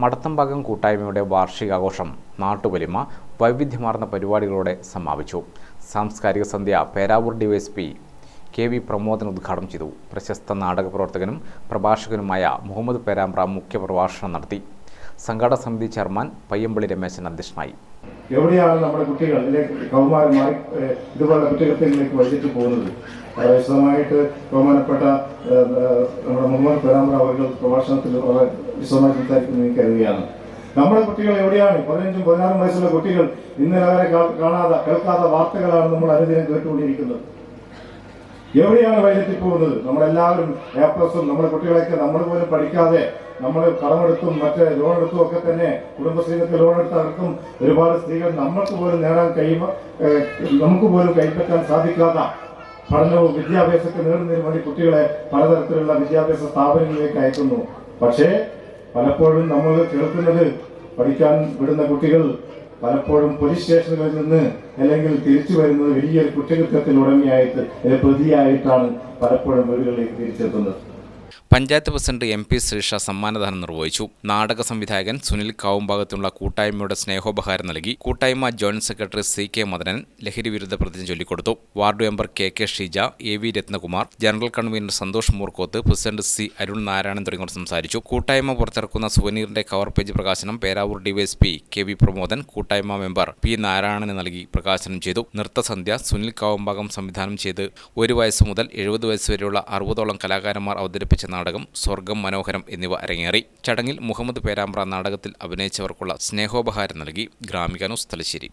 മടത്തമ്പാകം കൂട്ടായ്മയുടെ വാർഷികാഘോഷം നാട്ടുവലിമ വൈവിധ്യമാർന്ന പരിപാടികളോടെ സമാപിച്ചു. സാംസ്കാരിക സന്ധ്യ Peravoor DYSP K V Pramodan ഉദ്ഘാടനം ചെയ്തു. പ്രശസ്ത നാടക പ്രവർത്തകനും പ്രഭാഷകനുമായ മുഹമ്മദ് പേരാമ്പ്ര മുഖ്യപ്രഭാഷണം നടത്തി. സംഘാടക സമിതി ചെയർമാൻ പയ്യമ്പള്ളി രമേശൻ അധ്യക്ഷനായി. എവിടെയാണ് നമ്മുടെ കുട്ടികൾ അല്ലെങ്കിൽ കൗമാരന്മാർ ഇതുപോലെ കുറ്റകൃത്യങ്ങളിലേക്ക് വഴിച്ചിട്ട് പോകുന്നത്? വിശദമായിട്ട് ബഹുമാനപ്പെട്ട നമ്മുടെ മുഹമ്മദ് പേരാമ്പ്ര അവർ പ്രഭാഷണത്തിൽ വളരെ വിശദമായി സംസാരിക്കുന്നത് എനിക്കറിയുകയാണ് നമ്മുടെ കുട്ടികൾ എവിടെയാണ്? പതിനഞ്ചും പതിനാറും വയസ്സുള്ള കുട്ടികൾ ഇന്നലെ വരെ കാ- കാണാതെ കേൾക്കാത്ത വാർത്തകളാണ് നമ്മൾ അനുദിനം കേട്ടുകൊണ്ടിരിക്കുന്നത്. എവിടെയാണ് വൈദ്യത്തിൽ പോകുന്നത്? നമ്മളെല്ലാവരും എ പ്ലസും നമ്മുടെ കുട്ടികളെയൊക്കെ നമ്മൾ പോലും പഠിക്കാതെ നമ്മൾ കടമെടുത്തും മറ്റേ ലോൺ എടുത്തും ഒക്കെ തന്നെ കുടുംബശ്രീകൾക്ക് ലോൺ എടുത്തവർക്കും ഒരുപാട് സ്ത്രീകൾ നമ്മൾക്ക് പോലും നേടാൻ കഴിയുമ്പോൾ നമുക്ക് പോലും കൈപ്പറ്റാൻ സാധിക്കാത്ത പഠനവും വിദ്യാഭ്യാസമൊക്കെ നേടുന്നതിന് വേണ്ടി കുട്ടികളെ പലതരത്തിലുള്ള വിദ്യാഭ്യാസ സ്ഥാപനങ്ങളിലേക്ക് അയക്കുന്നു. പക്ഷേ പലപ്പോഴും നമ്മൾ കേൾക്കുന്നത് പഠിക്കാൻ വിടുന്ന കുട്ടികൾ പലപ്പോഴും പോലീസ് സ്റ്റേഷനുകളിൽ നിന്ന് അല്ലെങ്കിൽ തിരിച്ചു വരുന്നത് വലിയൊരു കുറ്റകൃത്യത്തിൽ ഉടമയായിട്ട് പ്രതിയായിട്ടാണ് പലപ്പോഴും വീടുകളിലേക്ക് തിരിച്ചെത്തുന്നത്. Panchayat president M P Sreesha സമ്മാനദാനം നിർവഹിച്ചു. നാടക സംവിധായകൻ സുനിൽ കാവുംഭാഗത്തുള്ള കൂട്ടായ്മയുടെ സ്നേഹോപഹാരം നൽകി. കൂട്ടായ്മ joint secretary C K Madanan ലഹരി വിരുദ്ധ പ്രതിജ്ഞ ചൊല്ലിക്കൊടുത്തു. Ward member K K Sheeja A V Rathnakumar general convener Santhosh Moorkoth president C Arun Narayanan തുടങ്ങിയവർ സംസാരിച്ചു. കൂട്ടായ്മ പുറത്തിറക്കുന്ന സുവനീറിന്റെ കവർ പേജ് പ്രകാശനം Peravoor DYSP K V Pramodan കൂട്ടായ്മ മെമ്പർ പി നാരായണന് നൽകി പ്രകാശനം ചെയ്തു. നൃത്തസന്ധ്യ സുനിൽ കാവുംഭാഗം സംവിധാനം ചെയ്ത് ഒരു വയസ്സ് മുതൽ എഴുപത് വയസ്സ് വരെയുള്ള അറുപതോളം കലാകാരന്മാർ അവതരിപ്പിച്ച നാടകം സ്വർഗം മനോഹരം എന്നിവ അരങ്ങേറി. ചടങ്ങിൽ മുഹമ്മദ് പേരാമ്പ്ര നാടകത്തിൽ അഭിനയിച്ചവർക്കുള്ള സ്നേഹോപഹാരം നൽകി ഗ്രാമിക ന്യൂസ് തലശ്ശേരി.